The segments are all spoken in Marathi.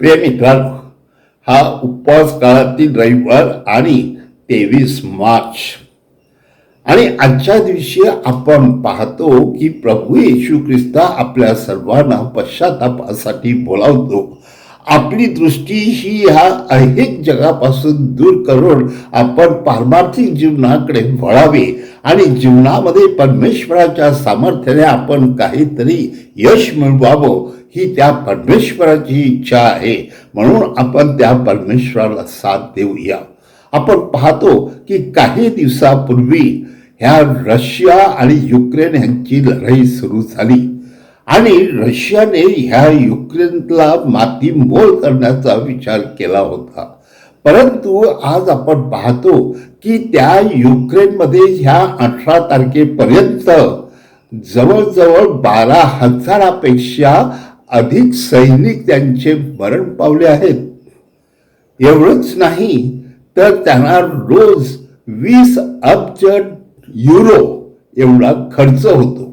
प्रियमित्रांनो हा उपवास काळातील रविवार आणि तेवीस मार्च. आणि आजच्या दिवशी आपण पाहतो की प्रभू येशू ख्रिस्ता आपल्या सर्वांना पश्चातापासाठी बोलावतो. आपली दृष्टी ही ह्या अहेक जगापासून दूर करून आपण पारमार्थिक जीवनाकडे वळावे आणि जीवनामध्ये परमेश्वराच्या सामर्थ्याने आपण काहीतरी यश मिळवावं ही त्या परमेश्वराची इच्छा आहे. म्हणून आपण त्या परमेश्वराला साथ देऊया. आपण पाहतो की काही दिवसापूर्वी ह्या रशिया आणि युक्रेन यांची लढाई सुरू झाली. आणि रशियाने ह्या युक्रेनला माती मोल करण्याचा विचार केला होता. परंतु आज आपण पाहतो की त्या युक्रेनमध्ये ह्या अठरा तारखेपर्यंत जवळजवळ बारा हजारापेक्षा अधिक सैनिक त्यांचे मरण पावले आहेत. एवढंच नाही तर त्यांना रोज वीस अब्ज युरो एवढा खर्च होतो.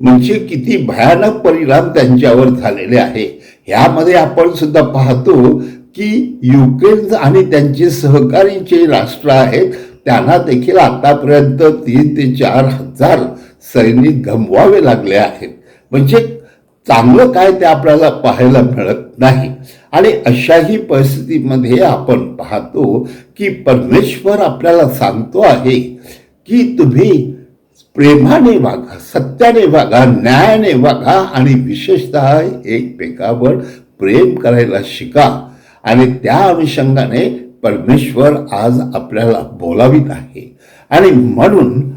म्हणजे किती भयानक परिणाम त्यांच्यावर झालेले आहे. ह्यामध्ये आपण सुद्धा पाहतो की युक्रेन आणि त्यांचे सहकारी जे राष्ट्र आहेत त्यांना देखील आतापर्यंत तीन ते चार हजार सैनिक गमवावे लागले आहेत. म्हणजे चांगलं काय ते आपल्याला पाहायला मिळत नाही. आणि अशाही परिस्थितीमध्ये आपण पाहतो की परमेश्वर आपल्याला सांगतो आहे की तुम्ही प्रेमाने वागा सत्याने वागा न्यायाने वागा आणि विशेषतः एकमेकावर प्रेम करायला शिका. आणि त्या अनुषंगाने परमेश्वर आज आपल्याला बोलावीत आहे. आणि म्हणून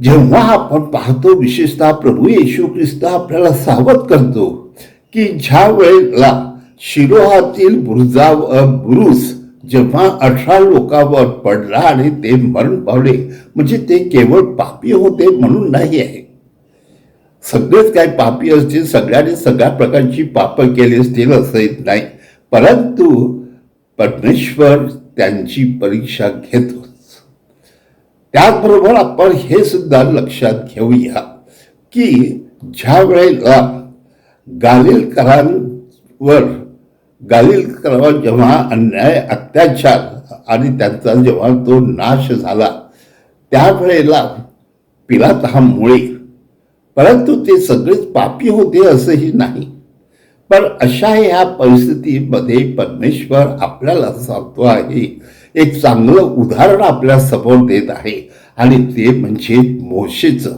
जेव्हा आपण पाहतो विशेषतः प्रभू येशू ख्रिस्त आपल्याला सावध करतो की ज्या वेळेला शिरोहातील बुरुजा बुरुस जेव्हा अठरा लोकांवर पडला आणि ते मरण पावले म्हणजे ते केवळ पापी होते म्हणून नाही आहे. सगळेच काही पापी असतील सगळ्यांनी सगळ्या प्रकारची पाप केली असतील असं येत नाही. परंतु परमेश्वर त्यांची परीक्षा घेतो त्याचबरोबर आपण हे सुद्धा लक्षात घेऊया की ज्या वेळेला गालिलकरांवर गालिलकरांवर जेव्हा अन्याय अत्याचार आणि त्यांचा जेव्हा तो नाश झाला त्यावेळेला पिलातहामुळे मुळे परंतु ते सगळेच पापी होते असंही नाही. पण अशा ह्या परिस्थितीमध्ये परमेश्वर आपल्याला सांगतो आहे एक चांगलं उदाहरण आपल्यासमोर देत आहे. आणि ते म्हणजे मोशेचं.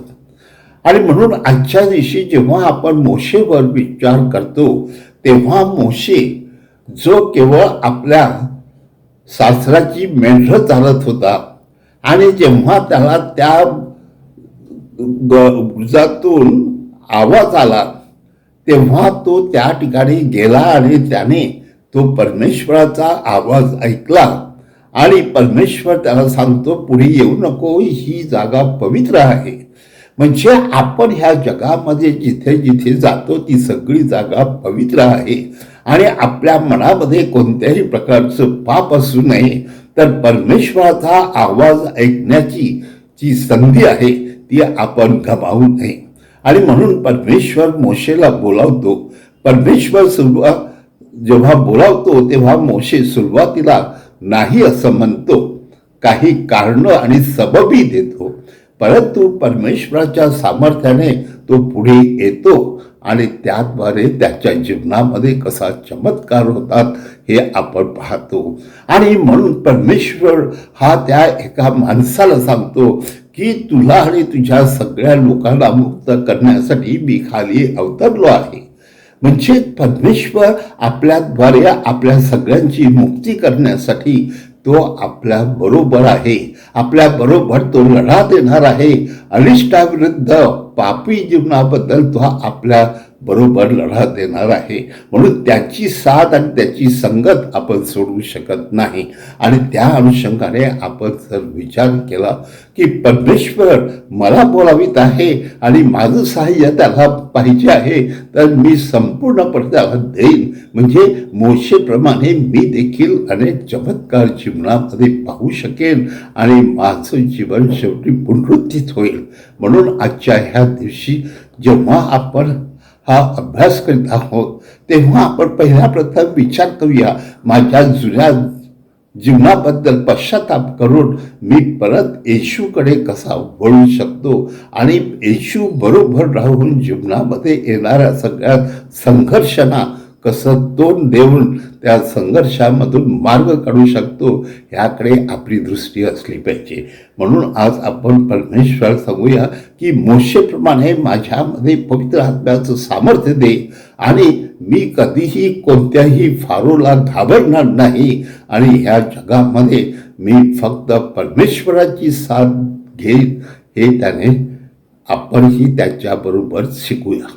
आणि म्हणून आजच्या दिवशी जेव्हा आपण मोशेवर विचार करतो तेव्हा मोशे जो केवळ आपल्या सासराची मेंढर चालत होता आणि जेव्हा त्याला त्या गुजातून आवाज आला तेव्हा तो त्या ठिकाणी गेला आणि त्याने तो परमेश्वराचा आवाज ऐकला. आणि परमेश्वर त्याला सांगतो पुढे येऊ नको ही जागा पवित्र आहे. म्हणजे आपण ह्या जगामध्ये जिथे जिथे जातो ती सगळी जागा पवित्र आहे. आणि आपल्या मनामध्ये कोणत्याही प्रकारचं पाप असू नये तर परमेश्वराचा आवाज ऐकण्याची जी संधी आहे ती आपण गमावू नये. आणि म्हणून परमेश्वर मोशेला बोलावतो. परमेश्वर सुरुवात जेव्हा बोलावतो तेव्हा मोशे सुरुवातीला नाही असं म्हणतो. काही कारणं आणि सबबी देतो. परंतु परमेश्वराच्या सामर्थ्याने तो पुढे येतो आणि त्याद्वारे त्याच्या जीवनामध्ये कसा चमत्कार होतात हे आपण पाहतो. आणि म्हणून परमेश्वर हा त्या एका माणसाला सांगतो की तुला आणि तुझ्या सगळ्या लोकांना मुक्त करण्यासाठी मी खाली अवतरलो आहे. म्हणजे परमेश्वर आपल्याद्वारे आपल्या सगळ्यांची मुक्ती करण्यासाठी तो आपल्या बरोबर आहे. आपल्या बरोबर तो लढा देणार आहे. अनिष्टाविरुद्ध पापी जीवनाबद्दल तो आपल्या बरोबर लढा देणार आहे. म्हणून त्याची साथ आणि त्याची संगत आपण सोडू शकत नाही. आणि त्या अनुषंगाने आपण जर विचार केला की परमेश्वर मला बोलावीत आहे आणि माझं सहाय्य त्याला पाहिजे आहे तर मी संपूर्णपणे त्याला देईन. म्हणजे मोशेप्रमाणे मी देखील अनेक चमत्कार जीवनामध्ये पाहू शकेन आणि माझं जीवन शेवटी पुनरुत्थित होईल. म्हणून आजच्या ह्या दिवशी जेव्हा आपण हा अभ्यास करीत आहोत तेव्हा आपण पहिल्या प्रथम विचार करूया माझ्या जुन्या जीवनाबद्दल पश्चाताप करून मी परत येशूकडे कसा वळू शकतो? आणि येशू बरोबर राहून जीवनामध्ये येणाऱ्या सगळ्या संघर्षांना कसं तोंड देऊन त्या संघर्षामधून मार्ग काढू शकतो ह्याकडे आपली दृष्टी असली पाहिजे. म्हणून आज आपण परमेश्वर सांगूया की मोशेप्रमाणे माझ्यामध्ये पवित्र आत्म्याचं सामर्थ्य दे आणि मी कधीही कोणत्याही फारोला घाबरणार नाही आणि ह्या जगामध्ये मी फक्त परमेश्वराची साथ घेईन हे त्याने आपणही त्याच्याबरोबर शिकूया.